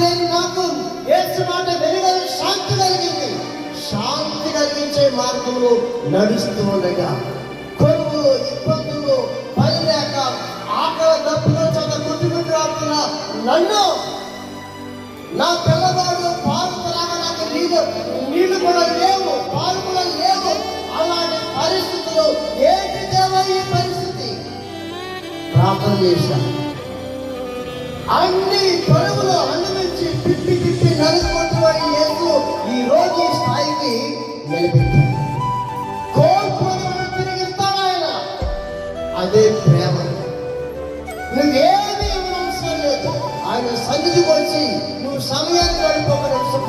లేని నాకు ఏసు మాట శాంతి కలిగింది. శాంతి కలిగించే మార్గంలో నడుస్తూ ఉండగా కొరువు ఇబ్బందులు పనిలేక ఆకలి దప్పుల చోట గుట్టుగుట్టులాడుతున్న నన్ను నా పిల్లవాడు పాలు త్రాగ నాకు నీళ్ళు నీళ్ళు కూడా లేవు పాలు కూడా లేవు. అలాంటి పరిస్థితులు ఏంటి దేవా పరిస్థితి? ప్రార్థన చేశాను. అన్ని పరుగులో నిలబెట్టాడు కోల్పోయిన తిరిగిస్తాడు ఆయన అదే ప్రేమ నువ్వేమీ అవసరం లేదు ఆయన సన్నిధికి వచ్చి నువ్వు సమయాన్ని గడిపి ఒక నిమిషం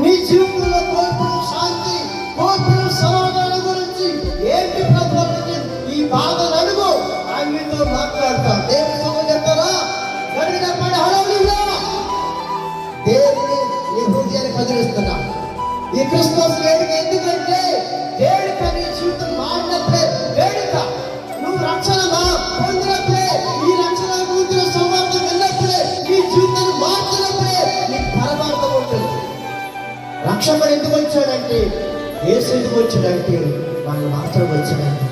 నీ జీవితంలో కోల్పోయిన శాంతి కోల్పోయిన సమాధానం గురించి ఏంటి ప్రభుత్వం ఈ బాధను అడుగు ఆయన మీతో మాట్లాడతాం దేవుని సొమ్ము చెప్తారా గడిగిన పడి హడవులుగా నీ హృదయాన్ని కదిలిస్తున్నా ఈ క్రిస్మస్ వేడుక ఎందుకంటే వేడుక నీ జీవితం మారినప్పుడే వేడుక. నువ్వు రక్షణ పొందినప్పుడే ఈ రక్షణ గురించిన సంవాదం వెళ్ళినప్పుడే నీ జీవితాన్ని మార్చినప్పుడే నీకు పరమార్థం ఉంటుంది. రక్షకుడు ఎందుకు వచ్చాడంటే? ఏసు ఎందుకు వచ్చాడంటే వాళ్ళు మాత్రం వచ్చాడంటే